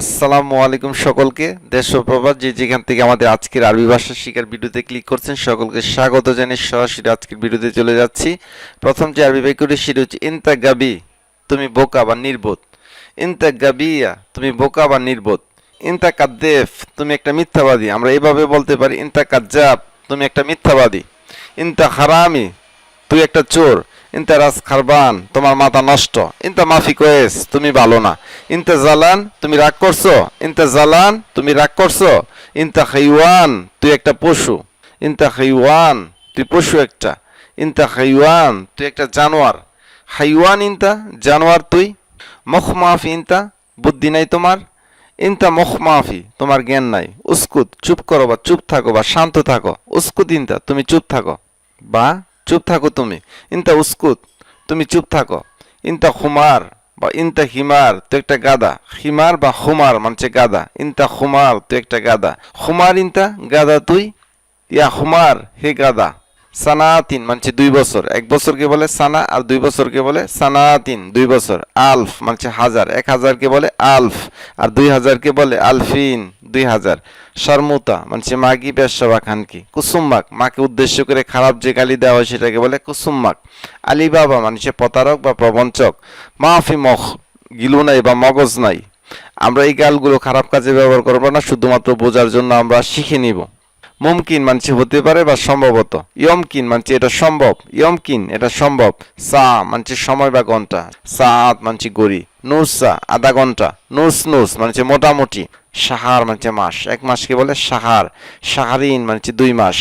আসসালামু আলাইকুম সকলকে। দেশ যে যেখান থেকে আমাদের আজকের আরবি ভাষা শিকার ভিডিওতে ক্লিক করছেন, সকলকে স্বাগত জানিয়ে সরাসরি আজকের ভিডিওতে চলে যাচ্ছি। প্রথম যে আরবি বাক্যটি সেটি হচ্ছে ইনতা গাবি তুমি বোকা বা নির্বোধ। ইনতা গাবিয়া তুমি বোকা বা নির্বোধ। ইনতা কাদ্দেফ তুমি একটা মিথ্যাবাদী। আমরা এভাবে বলতে পারি ইনতা কাজ্জাব তুমি একটা মিথ্যাবাদী। ইনতা হারামি তুই একটা চোর। ইনতা খারবান, তোমার মাথা নষ্ট। ইনতা মাফি কোয়েস তুমি ভালো না। ইনতা জালান, তুমি রাগ করছ। ইনতা জালান, তুমি রাগ করছ। ইনতা খাইওয়ান, তুই একটা পশু। ইনতা খাইওয়ান, তুই পশু একটা। ইনতা খাইওয়ান, তুই একটা জানোয়ার। হাইওয়ান ইনতা, জানোয়ার তুই। মখ মাফি ইনতা, বুদ্ধি নাই তোমার। ইনতা মখ মাফি, তোমার জ্ঞান নাই। উস্কুত, চুপ করো বা চুপ থাকো বা শান্ত থাকো। উস্কুত ইনতা, তুমি চুপ থাকো। বা চুপ থাকো তুমি। ইনতা উস্কুত, তুমি চুপ থাকো। ইনতা খুমার বা ইনতা হিমার তো একটা গাদা। হিমার বা হুমার মানছে গাদা। ইনতা হুমার তো একটা গাদা। হুমার ইনতা, গাদা তুই? ইয়া হুমার হে গাদা। সানাতিন, মানছে দুই বছর। এক বছরকে বলে সানা আর দুই বছরকে বলে সানাতিন, দুই বছর। আলফ, মানছে হাজার। এক হাজারকে বলে আলফ আর দুই হাজারকে বলে আলফিন, দুই হাজার। শর্মুতা, মানছে মাগি বেশবা খানকি কুসুম্মাক, মাকে উদ্দেশ্য করে খারাপ যে গালি দেওয়া হয় সেটাকে বলে কুসুম্মাক। আলী বাবা মানুষে প্রতারক বা প্রবঞ্চক। মাফি মখ, গিলু নাই বা মগজ নাই। আমরা এই গালগুলো খারাপ কাজে ব্যবহার করব না, শুধুমাত্র বোঝার জন্য আমরা শিখে নিব। মুমকিন মানছে হতে পারে বা সম্ভবত। ইয়মকিন মানছে এটা সম্ভব। ইয়মকিন এটা সম্ভব। সা মানছে সময় বা ঘণ্টা। সাত মানছে গড়ি নুসা আধা ঘণ্টা। নুস নুস মানছে মোটামুটি। সাহার মানছে মাস। এক মাসকে বলে? সাহার। সাহারিন মানছে দুই মাস।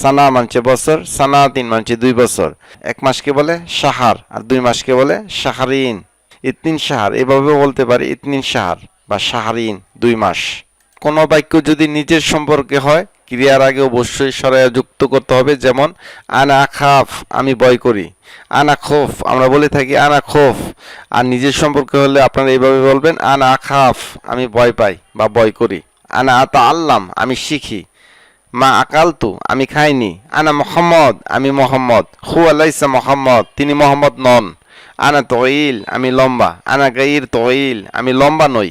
সানা মানছে বছর। সানা তিন মানছে দুই বছর। এক মাসকে বলে? সাহার। আর দুই মাসকে বলে? সাহারিন। ইতনিন সাহার। এভাবে বলতে পারি ইতনিন সাহার বা সাহারিন দুই মাস। কোনো বাক্য যদি নিজের সম্পর্কে হয় ক্রিয়ার আগে অবশ্যই সরায়া যুক্ত করতে হবে, যেমন, আনা খাফ, আমি ভয় করি। আনা খোফ আমরা বলে থাকি, আনা খোফ। আর নিজের সম্পর্কে হলে আপনারা এইভাবে বলবেন, আনা খাফ, আমি ভয় পাই বা ভয় করি। আনা আতা আল্লাম আমি শিখি। মা আকালতু, আমি খাইনি। আনা মোহাম্মদ, আমি মোহাম্মদ। হু আলাইসা মোহাম্মদ তিনি মোহাম্মদ নন। আনা তইল, আমি লম্বা। আনা গাইর তইল, আমি লম্বা নই।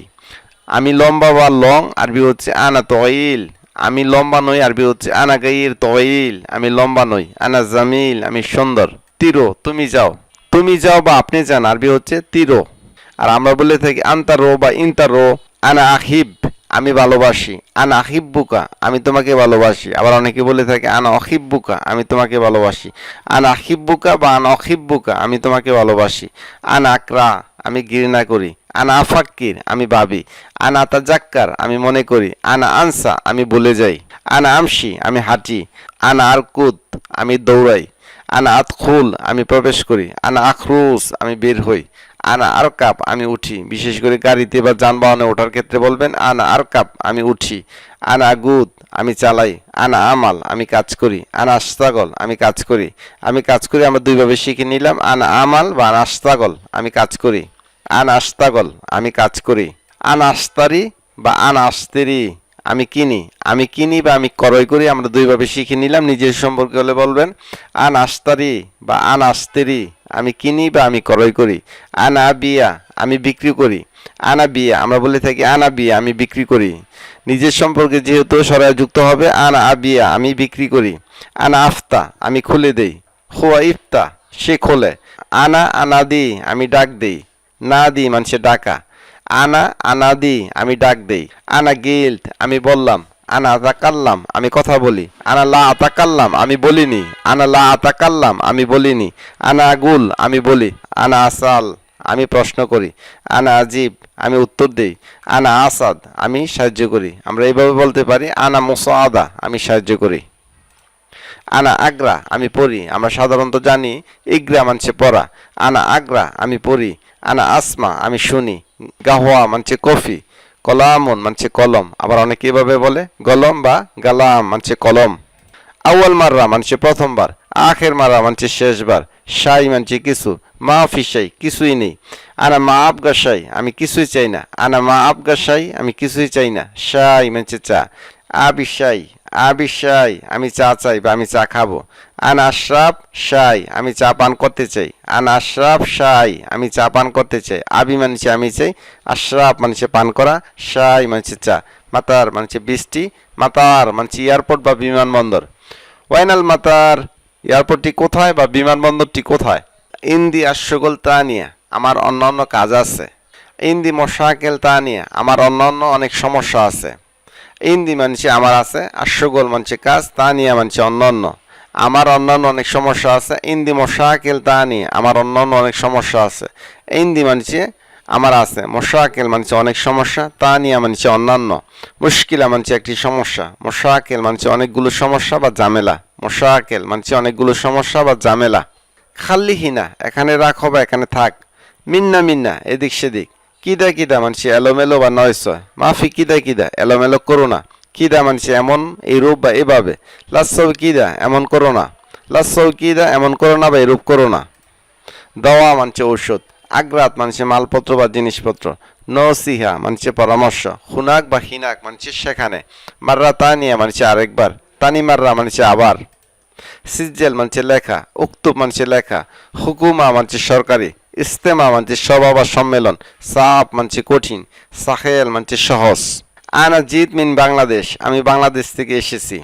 আমি লম্বা বা লং আরবি হচ্ছে, আনা তইল। আমি লম্বা নই, আরবি হচ্ছে আনা গাইর তইল আমি লম্বা নই, আনা জামিল, আমি সুন্দর, তিরো, তুমি যাও তুমি যাও বা আপনি যান, আরবি হচ্ছে তিরো। আর আমরা বলে থাকি আন্তা রো বা ইন্তা রো, আনা আহিব আমি ভালোবাসি, আনা আহিব্বুকা আমি তোমাকে ভালোবাসি। আবার অনেকে বলে থাকে আনা অহিব্বুকা আমি তোমাকে ভালোবাসি। আনা আহিব্বুকা বা আনা অহিব্বুকা আমি তোমাকে ভালোবাসি। আনা আকরা আমি ঘৃণা করি। আনা আফাক্কির আমি ভাবি। আনা তাজাক্কার, আমি মনে করি। আনা আনসা, আমি ভুলে যাই। আনা আমসি আমি হাঁটি। আনা আর আরকুদ আমি দৌড়াই। আনা আতখুল, আমি প্রবেশ করি। আনা আখরুস, আমি বের হই। আনা আর কাপ আমি উঠি। বিশেষ করে গাড়িতে বা যানবাহনে ওঠার ক্ষেত্রে বলবেন, আনা আর কাপ আমি উঠি। আনা গুদ, আমি চালাই। আনা আমাল, আমি কাজ করি। আনা আস্তাগল, আমি কাজ করি। আমি কাজ করি, আমরা দুইভাবে শিখে নিলাম। আনা আমাল বা আনা আস্তাগল, আমি কাজ করি। আনা আস্তাগল, আমি কাজ করি। আনা আস্তারি বা আনা আস্তেরি, আমি কিনি। আমি কিনি বা আমি ক্রয় করি, আমরা দুইভাবে শিখে নিলাম। নিজের সম্পর্কে হলে বলবেন, আন আস্তারি বা আন আস্তেরি, আমি কিনি বা আমি ক্রয় করি। আনা বিয়া, আমি বিক্রি করি। আনা বিয়া, আমরা বলে থাকি আনা বিয়া, আমি বিক্রি করি। নিজের সম্পর্কে যেহেতু সরাই যুক্ত হবে, আনা আবিয়া, আমি বিক্রি করি। আনা আফতা, আমি খুলে দেই। হুয়া ইফতা, সে খোলে। আনা আনাদি, আমি ডাক দেই। না দি মানুষে ডাকা। আনা আনাদি, আমি ডাক দেই। আনা গিল্ট, আমি বললাম। আনা আতাকাল্লাম, আমি কথা বলি। আনা লা আতাকাল্লাম, আমি বলিনি। আনা লা আতাকাল্লাম, আমি বলিনি। আনা আগুল আমি বলি। আনা আসাল। আমি প্রশ্ন করি, আনা আজিব, আমি উত্তর দেই, আনা আসাদ, আমি সাহায্য করি। আমরা এইভাবে বলতে পারি, আনা মোসাদা, আমি সাহায্য করি। আনা আগ্রা, আমি পড়ি, আমরা সাধারণত জানি, ইগ্রা মানছে পড়া। আনা আগ্রা, আমি পড়ি, আনা আসমা, আমি শুনি, গাহোয়া মানছে কফি, কলামন মানছে কলম। আবার অনেকে এভাবে বলে, গলম বা গালাম মানছে কলম। আউয়াল মাররা মানছে প্রথমবার, আখের মারা মানছে শেষবার সাই মানছে কিছু মা ফিসাই কিছুই নেই। আনা মা আবগাসাই আমি কিছুই চাই না। আনা মা আবগাসাই আমি কিছুই চাই না। সাই মানছে চা। আবিসাই আবি শাই আমি চা চাই বা আমি চা খাব। আন আশরাফ, সাই, আমি চা পান করতে চাই। আন আশরাফ, সাই, আমি চা পান করতে চাই। আবি মানছে, আমি চাই। আশরাফ মানছে পান করা, সাই মানছে চা। মাতার মানছে বৃষ্টি, মাতার মানছে এয়ারপোর্ট বা বিমানবন্দর। ওয়াইনাল মাতার এয়ারপোর্টটি কোথায় বা বিমানবন্দরটি কোথায়? ইন্দি আশগোল তা নিয়ে, আমার অন্য অন্য কাজ আছে। ইন্দি মশাকেল তা নিয়ে, আমার অন্য অন্য অনেক সমস্যা আছে। ইন্দি মানছে আমার আছে আশগোল মানছে কাজ, তা নিয়ে মানছে অন্য আমার অন্যান্য অনেক সমস্যা আছে, ইন্দি মশাকেল তা নিয়ে আমার অন্যান্য অনেক সমস্যা আছে। ইন্দি মানছে আমার আছে মশাকেল মানছে অনেক সমস্যা, তা নিয়ে মানছে অন্যান্য। মুশকিলা মানছে একটি সমস্যা মশাকেল মানছে অনেকগুলো সমস্যা বা ঝামেলা। মশাকেল মানছে অনেকগুলো সমস্যা বা ঝামেলা। খাল্লি হিনা, এখানে রাখো বা এখানে থাক। মিন্না মিন্না, এদিক সেদিক। কিদা কিদা মানছে এলোমেলো বা নয়সয় মাফি কিদা কিদা এলোমেলো করো না। কিদা মানছে এমন এই রূপ বা এভাবে। লাসৌ কিদা এমন করো না। লাসৌ কিদা এমন করো না বা এরূপ করো না। দাওয়া মানছে ঔষধ। আগ্রাত মানছে মালপত্র বা জিনিসপত্র। নসিহা মানছে পরামর্শ। হুনাক বা হিনাক মানছে সেখানে। মাররা তানিয়া মানছে আরেকবার। তানি মাররা মানছে আবার। সিজ্জেল মানছে লেখা উক্তুব মানছে লেখা, হুকুমা মানছে সরকারি, ইস্তেমা মানছে সভা বা সম্মেলন সাপ মানছে কঠিন সাহেল মানছে সহজ। আনা জিত মিন বাংলাদেশ, আমি বাংলাদেশ থেকে এসেছি।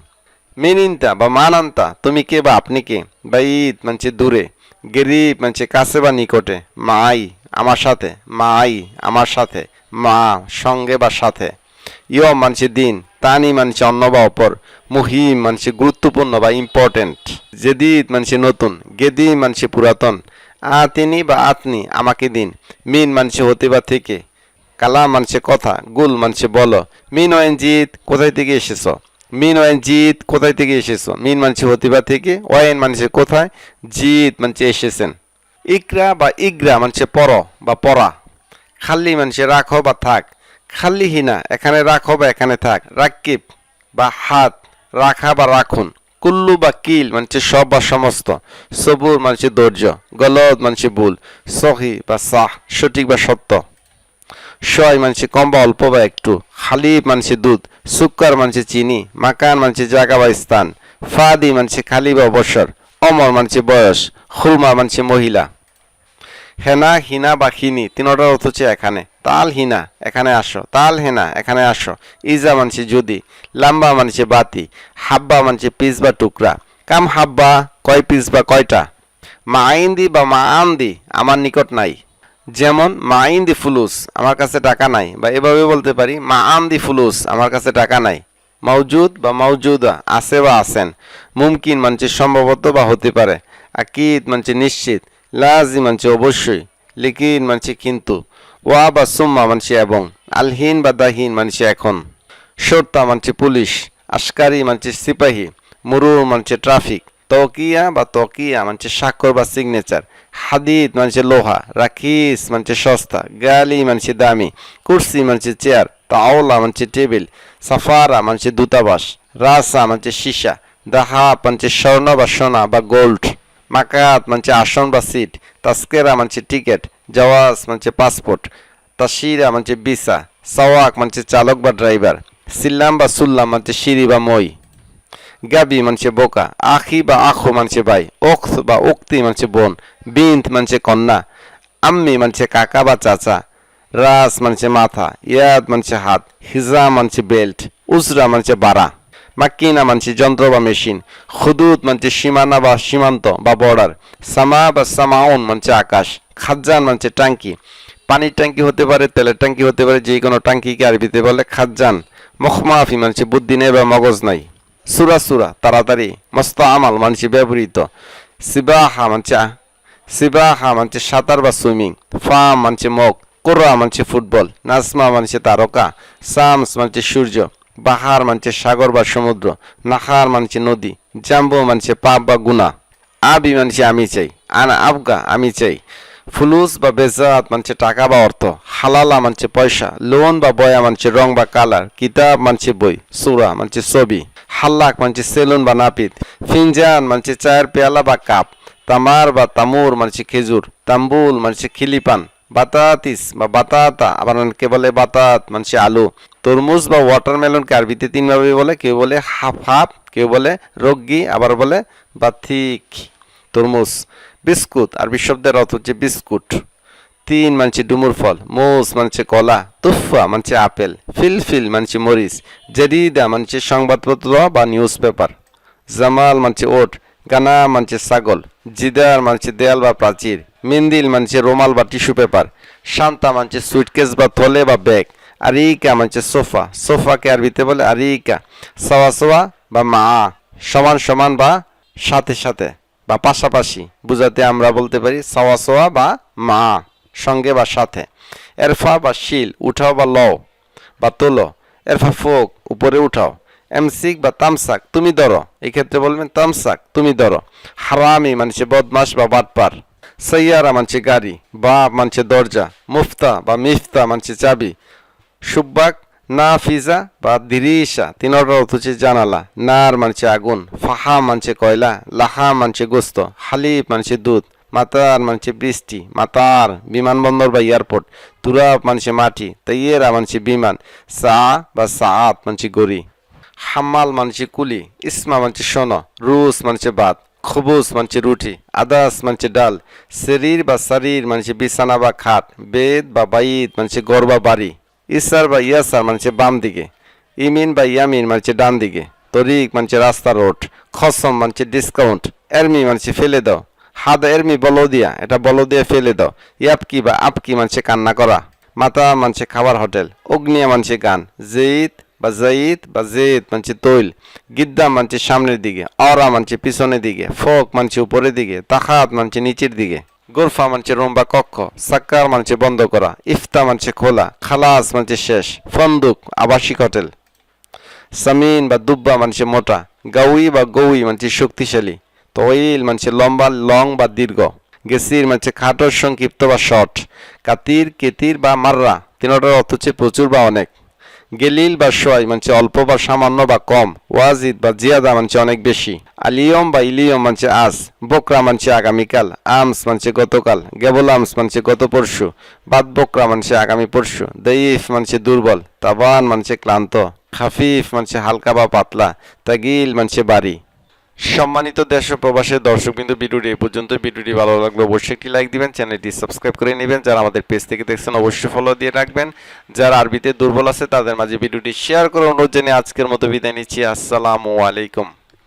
মিনিনতা বা মানান্তা, তুমি কে বা আপনি কে? বা ঈদ মানছে দূরে, গরিব মানছে কাছে বা নিকটে, মাই আমার সাথে, মাই আমার সাথে, মা সঙ্গে বা সাথে। ইয় মানছে দিন তানি মানছে অন্য বা অপর, মুহিম মানছে গুরুত্বপূর্ণ বা ইম্পর্টেন্ট জেদিদ মানছে নতুন, গেদি মানছে পুরাতন, আতিনি বা আতনি, আমাকে দিন, মিন মানছে হতে বা থেকে, কালা মানছে কথা, গুল মানছে বলো, মিন জিত কোথায় থেকে এসেছ? মিন জিত কোথায় থেকে এসেছ? মিন মানছে হতিবা থেকে ওয়েন মানছে কোথায়? জিত মানছে এসেছেন। ইকরা বা ইগ্রা মানছে পর বা পড়া খাল্লি মানছে রাখো বা থাক খাল্লি হিনা এখানে রাখো বা এখানে থাক রাকিব বা হাত রাখা বা রাখুন কুল্লু বা কিল মানছে সব বা সমস্ত সবুর মানছে ধৈর্য গলদ মানছে ভুল সহি বা সাহ সঠিক বা সত্য শয় মানছে কম বা অল্প বা একটু হালিব মানছে দুধ সুক্কার মানছে চিনি মাকান মানছে জায়গা বা স্থান ফাদি মানছে খালি বা অবসর অমর মানছে বয়স খুলমা মানছে মহিলা হেনা, হিনা বা খিনি, তিনটার অর্থ হচ্ছে এখানে। তাল, হিনা, এখানে আসো। তাল, হেনা, এখানে আসো। ইজা মানছে যদি, লাম্বা মানছে বাতি, হাব্বা মানছে পিস বা টুকরা। কাম হাব্বা, কয় পিস বা কয়টা? মা আইন্দি বা মা আন্দি, আমার নিকট নাই। যেমন, মা আইন্দি ফুলুস, আমার কাছে টাকা নাই। বা এভাবে বলতে পারি, মা আন্দি ফুলুস, আমার কাছে টাকা নাই। মৌজুদ বা মৌজুদা আছে বা আছেন। মুমকিন মানছে সম্ভবত বা হতে পারে। আকিদ মানছে নিশ্চিত। লাজি মানছে অবশ্যই লিকিন মানছে কিন্তু ওয়া বা সুম্মা মানছে এবং আলহীন বা দাহীন মানছে এখন সর্তা মানছে পুলিশ আশকারি মানছে সিপাহী মুরুর মানছে ট্রাফিক তকিয়া বা তকিয়া মানছে স্বাক্ষর বা সিগনেচার হাদিদ মানছে লোহা রাখিস মানছে সস্তা গালি মানছে দামি কুর্সি মানছে চেয়ার তাওলা মানছে টেবিল সাফারা মানছে দূতাবাস রাসা মানছে সীসা দাহা মানছে স্বর্ণ বা সোনা বা গোল্ড মাকাত, মানছে আসন বা সিট তাস্কেরা মানছে টিকিট, জওয়াজ মানছে পাসপোর্ট তাসিরা মানছে ভিসা, সওয়াক মানছে চালক বা ড্রাইভার, সিল্লাম বা সুল্লাম মানছে সিঁড়ি বা মই, গাবি মানছে বোকা, আখি বা আখো মানছে ভাই ওখ বা উক্তি মানছে বোন বিন্ত মানছে কন্যা, আম্মি মানছে কাকা বা চাচা, রাস মানছে মাথা, ইয়াদ মানছে হাত, হিজা মানছে বেল্ট, উজরা মানছে বাড়া মাক্কিনা মানছে যন্ত্র বা মেশিন খুদুত মানছে সীমানা বা সীমান্ত বা বর্ডার সামা বা সামাউন মানছে আকাশ, খাজ্জান মানছে টাঙ্কি পানির ট্যাঙ্কি হতে পারে, তেলের ট্যাঙ্কি হতে পারে যে কোনো ট্যাঙ্কিকে আরবিতে বলে খাজ্জান। মখমাফি মানছে বুদ্ধি নেই বা মগজ নাই। সুরা সুরা, তাড়াতাড়ি, মস্ত আমাল মানছে ব্যবহৃত। সিবাহা মানছে সিবাহা মানছে সাঁতার বা সুইমিং। ফাম মানছে মগ কোরআ মানছে ফুটবল, নাজমা মানছে তারকা, সামস মানছে সূর্য। বাহার মানছে সাগর বা সমুদ্র নাহার মানছে নদী, জাম্বু মানছে পাপ বা গুনা আবি মানছে আমি চাই, আনা আবগা আমি চাই। ফুলুস বা বেজাত মানছে টাকা বা অর্থ, হালালা মানছে পয়সা, লোন বা বয়া মানছে রং বা কালার, কিতাব মানছে বই, সুরা মানছে ছবি। হাল্লাক মানছে সেলুন বা নাপিত, ফিনজান মানছে চায়ের পেয়ালা বা কাপ, তামার বা তামুর মানছে খেজুর, তাম্বুল মানছে খিলিপান, বাতাতিস বা বাতাতা, আবার অনেকে বলে বাতাত মানছে আলু। তরমুজ বা ওয়াটারমেলনকে আরবিতে তিনভাবে বলে, কেউ বলে হাফ হাফ, কেউ বলে রোগী, আবার বলে বা বাথিক, তরমুজ, বিস্কুট, আরবি শব্দের অর্থ হচ্ছে বিস্কুট। তিন মানছে ডুমুর ফল মোস মানছে কলা তুফা মানছে আপেল, ফিলফিল মানছে মরিচ, জেরিদা মানছে সংবাদপত্র বা নিউজ পেপার জামাল মানছে ওট, গানা মানছে ছাগল, জিদার মানছে দেয়াল বা প্রাচীর, মিন্দিল মানছে রোমাল বা টিস্যু পেপার, শান্তা মানছে সুইটকেস বা থলে বা ব্যাগ আরিকা মানছে সোফা। সোফাকে আরবিতে বলে আরিকা। সওয়া সোয়া বা মা। সমান সমান বা সাথে সাথে বা পাশাপাশি। বুঝাতে আমরা বলতে পারি সওয়া সোয়া বা মা। সঙ্গে বা সাথে। এরফা বা শিল, উঠাও বা লও বা তোলো। এরফা ফোক, উপরে উঠাও। এমসিক বা তামসাক, তুমি ধরো। এক্ষেত্রে বলবেন তামসাক, তুমি ধরো। হারামি মানছে বদমাস বা বাটপার। সৈয়ারা মানছে গাড়ি বা মানছে দরজা। মুফতা বা মিফতা মানছে চাবি। সুব্বাক না ফিজা বা দিরিসা তিনটার অর্থ হচ্ছে জানালা। নার মানছে আগুন, ফাহা মানছে কয়লা, লাহা মানছে গোস্ত হালিব মানছে দুধ, মাতার মানছে বৃষ্টি, মাতার বিমানবন্দর বা এয়ারপোর্ট, তুরাব মানছে মাটি, তৈয়েরা মানছে বিমান, সা বা সাত মানছে গড়ি, হাম্মাল মানছে কুলি, ইসমা মানছে সোনো, রুস মানছে ভাত খবুস মানছে রুটি, আদাস মানছে ডাল শরীর বা শরীর মানছে বিছানা বা খাট, বেদ বা বাইদ মানছে গড় বা বাড়ি। ইসার বা ইয়াসার মানছে বাম দিকে ইমিন বা ইয়ামিন মানছে ডান দিকে তরিক মানছে রাস্তা রোড খসম মানছে ডিসকাউন্ট এরমি মানছে ফেলে দাও হাদ এরমি বলো দিয়া এটা বলো দিয়ে ফেলে দাও ইয়াপকি বা আপকি মানছে কান্না করা মাতা মানছে খাবার হোটেল অগ্নিয়া মানছে গান জেইদ বা জয়িদ বা জেদ মানছে তৈল গিদ্দা মানছে সামনের দিকে অরা মানছে পিছনের দিকে ফোক মানছে উপরের দিকে তাখাত মানছে নিচের দিকে গোরফা মানছে রুম বা কক্ষ সাক্কার মানছে বন্ধ করা, ইফতা মানছে খোলা, খালাস মানছে শেষ, ফন্দুক, আবাসিক হোটেল। সামিন বা দুব্বা মানছে মোটা, গাউই বা গৌই মানছে শক্তিশালী, তৈল মানছে লম্বা, লং বা দীর্ঘ। গেসির মানছে খাটো, সংক্ষিপ্ত বা শর্ট। কাতির, কেতির বা মাররা, তিনটার অর্থ হচ্ছে প্রচুর বা অনেক। গেলিল বা সোয়াই মানছে অল্প বা সামান্য বা কম, ওয়াজিদ বা জিয়াদা মানছে অনেক বেশি। আলিয়ম বা ইলিয়ম মানছে আজ, বকরা মানছে আগামীকাল, আমস মানছে গতকাল, গেবল আমস মানছে গত পরশু, বাদ বকরা মানছে আগামী পরশু দইফ মানছে দুর্বল, তাবান মানছে ক্লান্ত, খাফিফ মানছে হালকা বা পাতলা, তাগিল মানছে বাড়ি। সম্মানিত দেশ ও প্রবাসের দর্শক বিন্দু ভিডিওটি এই পর্যন্ত ভিডিওটি ভালো লাগলে অবশ্যই একটি লাইক দিবেন, চ্যানেলটি সাবস্ক্রাইব করে নেবেন। যারা আমাদের পেজ থেকে দেখছেন, অবশ্যই ফলো দিয়ে রাখবেন। যারা আরবিতে দুর্বল আছে, তাদের মাঝে ভিডিওটি শেয়ার করে অনুরোধ জানিয়ে আজকের মতো বিদায় নিচ্ছি। আসসালামু আলাইকুম।